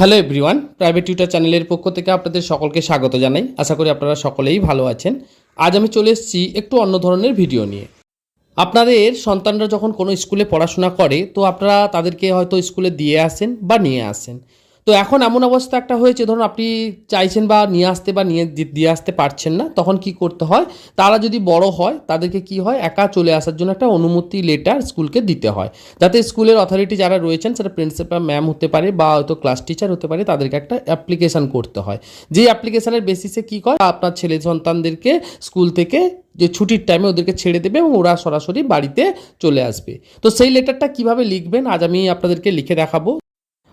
Hello everyone, private tutor চ্যানেলের পক্ষ থেকে আপনাদের সকলকে স্বাগত জানাই। আশা করি আপনারা সকলেই ভালো আছেন। আজ আমি চলে এসেছি একটু অন্য ধরনের ভিডিও নিয়ে। আপনাদের সন্তানরা যখন কোনো স্কুলে পড়াশোনা করে, তো আপনারা তাদেরকে হয়তো স্কুলে দিয়ে আসেন বা নিয়ে আসেন। তো এখন এমন অবস্থা একটা হয়েছে, ধরুন আপনি চাইছেন বা নিয়ে আসতে বা নিয়ে দিয়ে আসতে পারছেন না, তখন কি করতে হয়? তারা যদি বড় হয়, তাদেরকে কি হয়? একা চলে আসার জন্য একটা অনুমতি লেটার স্কুলকে দিতে হয়। যাতে স্কুলের অথরিটি যারা রয়েছেন, সেটা প্রিন্সিপাল ম্যাম হতে পারে বা হয়তো ক্লাস টিচার হতে পারে, তাদেরকে একটা অ্যাপ্লিকেশান করতে হয়। যেই অ্যাপ্লিকেশানের বেসিসে কী করে? আপনার ছেলে সন্তানদেরকে স্কুল থেকে যে ছুটির টাইমে ওদেরকে ছেড়ে দেবে এবং ওরা সরাসরি বাড়িতে চলে আসবে। তো সেই লেটারটা কীভাবে লিখবেন? আজ আমি আপনাদেরকে লিখে দেখাবো।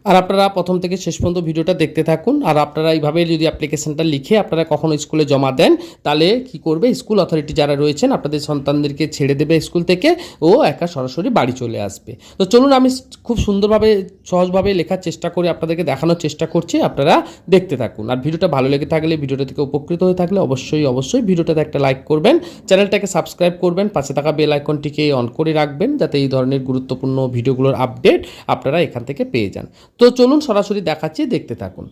আর আপনারা প্রথম থেকে শেষ পর্যন্ত ভিডিওটা দেখতে থাকুন। আর আপনারা এইভাবে যদি অ্যাপ্লিকেশনটা লিখে আপনারা কখনো স্কুলে জমা দেন, তাহলে কি করবে? স্কুল অথরিটি যারা রয়েছেন, আপনাদের সন্তানদেরকে ছেড়ে দেবে স্কুল থেকে ও একা সরাসরি বাড়ি চলে আসবে। তো চলুন, আমি খুব সুন্দরভাবে, সহজভাবে লেখার চেষ্টা করে আপনাদেরকে দেখানোর চেষ্টা করছি, আপনারা দেখতে থাকুন। আর ভিডিওটা ভালো লেগে থাকলে, ভিডিওটা থেকে উপকৃত হয়ে থাকলে অবশ্যই অবশ্যই ভিডিওটাতে একটা লাইক করবেন। চ্যানেলটাকে সাবস্ক্রাইব করবেন, পাশে থাকা বেল আইকনটিকে অন করে রাখবেন, যাতে এই ধরনের গুরুত্বপূর্ণ ভিডিওগুলোর আপডেট আপনারা এখান থেকে পেয়ে যান। তো চলুন সরাসরি দেখাচ্ছি, দেখতে থাকুন।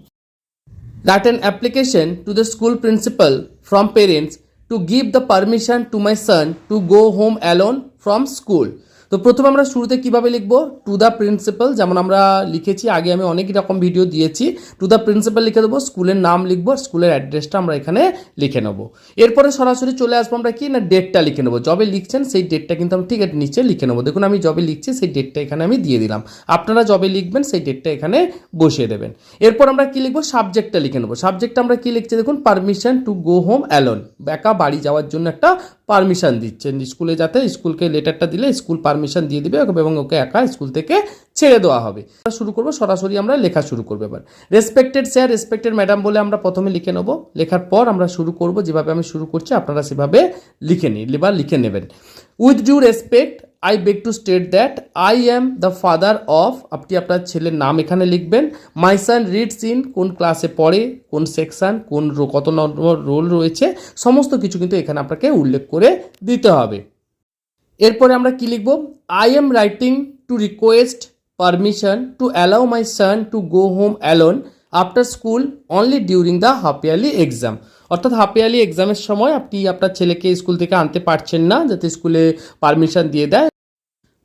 That an application to the school principal from parents to give the permission to my son to go home alone from school তো প্রথমে আমরা শুরুতে কীভাবে লিখব? টু দ্য প্রিন্সিপাল যেমন আমরা লিখেছি, আগে আমি অনেক রকম ভিডিও দিয়েছি। টু দ্য প্রিন্সিপাল লিখে দেবো, স্কুলের নাম লিখব, স্কুলের অ্যাড্রেসটা আমরা এখানে লিখে নেব। এরপরে সরাসরি চলে আসব আমরা কি? না ডেটটা লিখে নেব। জবে লিখছেন, সেই ডেটটা কিন্তু আমি ঠিক আছে নিচে লিখে নেব। দেখুন, আমি জবে লিখছি, সেই ডেটটা এখানে আমি দিয়ে দিলাম। আপনারা জবে লিখবেন, সেই ডেটটা এখানে বসিয়ে দেবেন। এরপর আমরা কি লিখব? সাবজেক্টটা লিখে নেব। সাবজেক্টটা আমরা কি লিখছি? দেখুন permission to go home alone একা বাড়ি যাওয়ার জন্য একটা পারমিশন দিচ্ছেন। স্কুলে যাতে স্কুলকে লেটারটা দিলে স্কুল পারমিশান দিয়ে দিবে এবং ওকে একা স্কুল থেকে ছেড়ে দেওয়া হবে। শুরু করব, সরাসরি আমরা লেখা শুরু করব এবার। রেসপেক্টেড স্যার রেসপেক্টেড ম্যাডাম বলে আমরা প্রথমে লিখে নেব। লেখার পর আমরা শুরু করব, যেভাবে আমি শুরু করছি আপনারা সেভাবে লিখে নিন বা লিখে নেবেন। With due respect I beg to state that I am the father of আপনি আপনার ছেলের নাম এখানে লিখবেন মাই সান রিডস ইন কোন ক্লাসে পড়ে, কোন সেকশন কোন রো- কত নম্বর রোল রয়েছে, সমস্ত কিছু কিন্তু এখানে আপনাকে উল্লেখ করে দিতে হবে। এরপরে আমরা কি লিখব? I am writing to request permission to allow my son to go home alone after school only during the half yearly exam অর্থাৎ হাফ ইয়ারলি এক্সামের সময় আপনি আপনার ছেলেকে স্কুল থেকে আনতে পারছেন না, যাতে স্কুলে পারমিশন দিয়ে দেয়।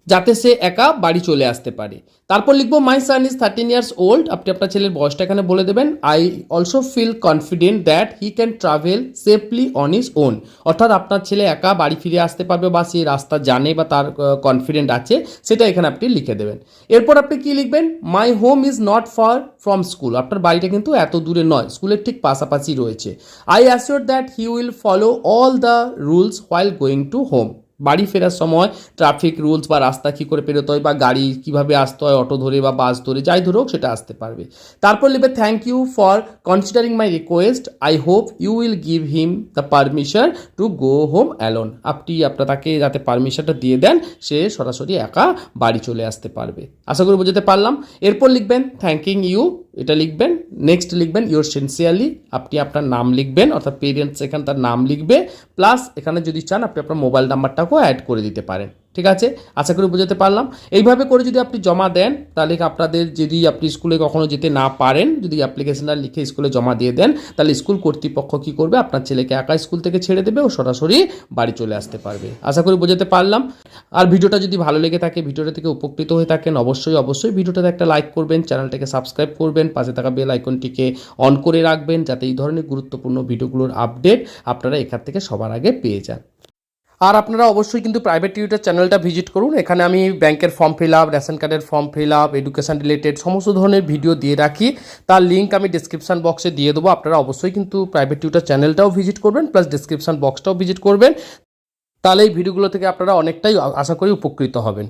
যাতে সে একা বাড়ি চলে আসতে পারে। তারপর লিখব my son is thirteen years old আপনি আপনার ছেলের বয়সটা এখানে বলে দেবেন। I also feel confident that he can travel safely on his own অর্থাৎ আপনার ছেলে একা বাড়ি ফিরে আসতে পারবে বা সে রাস্তা জানে বা তার কনফিডেন্ট আছে, সেটা এখানে আপনি লিখে দেবেন। এরপর আপনি কি লিখবেন? My home is not far from school আপনার বাড়িটা কিন্তু এত দূরে নয়, স্কুলের ঠিক পাশাপাশি রয়েছে। I assure that he will follow all the rules while going to home বাড়ি ফেরার সময় ট্রাফিক রুলস বা রাস্তা কী করে পেরোতে হয় বা গাড়ি কীভাবে আসতে হয়, অটো ধরে বা বাস ধরে, যাই ধরে হোক সেটা আসতে পারবে। তারপর লিখবে thank you for considering my request I hope you will give him the permission to go home alone আপনি, আপনার তাকে যাতে পারমিশনটা দিয়ে দেন, সে সরাসরি একা বাড়ি চলে আসতে পারবে। আশা করি বোঝাতে পারলাম। এরপর লিখবেন থ্যাঙ্কিং ইউ এটা লিখবেন নেক্সট লিখবেন ইউর সিনসিয়ারলি আপনি আপনার নাম লিখবেন, অর্থাৎ পেরেন্টস এখানে তার নাম লিখবে প্লাস এখানে যদি চান আপনি আপনার মোবাইল নাম্বারটাকেও অ্যাড করে দিতে পারেন। ঠিক আছে? আশা করি বোঝাতে পারলাম। এইভাবে করে যদি আপনি জমা দেন, তাহলে আপনাদের যদি আপনি স্কুলে কখনো যেতে না পারেন, যদি অ্যাপ্লিকেশনটা লিখে স্কুলে জমা দিয়ে দেন, তাহলে স্কুল কর্তৃপক্ষ কী করবে? আপনার ছেলেকে একা স্কুল থেকে ছেড়ে দেবে ও সরাসরি বাড়ি চলে আসতে পারবে। আশা করি বোঝাতে পারলাম। আর ভিডিওটা যদি ভালো লেগে থাকে, ভিডিওটা থেকে উপকৃত হয়ে থাকেন, অবশ্যই অবশ্যই ভিডিওটাতে একটা লাইক করবেন, চ্যানেলটাকে সাবস্ক্রাইব করবেন, পাশে থাকা বেল আইকনটিকে অন করে রাখবেন, যাতে এই ধরনের গুরুত্বপূর্ণ ভিডিওগুলোর আপডেট আপনারা এখান থেকে সবার আগে পেয়ে যান। আর আপনারা অবশ্যই কিন্তু প্রাইভেট টিউটার চ্যানেলটা ভিজিট করুন। এখানে আমি ব্যাংকের ফর্ম ফিল আপ রেশন কার্ডের form fill up education related সমস্ত ধরনের ভিডিও দিয়ে রাখি। তার লিঙ্ক আমি ডিসক্রিপশান বক্সে দিয়ে দেবো। আপনারা অবশ্যই কিন্তু প্রাইভেট টিউটার চ্যানেলটাও ভিজিট করবেন প্লাস ডিসক্রিপশান বক্সটাও ভিজিট করবেন। তাহলে এই ভিডিওগুলো থেকে আপনারা অনেকটাই আশা করি উপকৃত হবেন।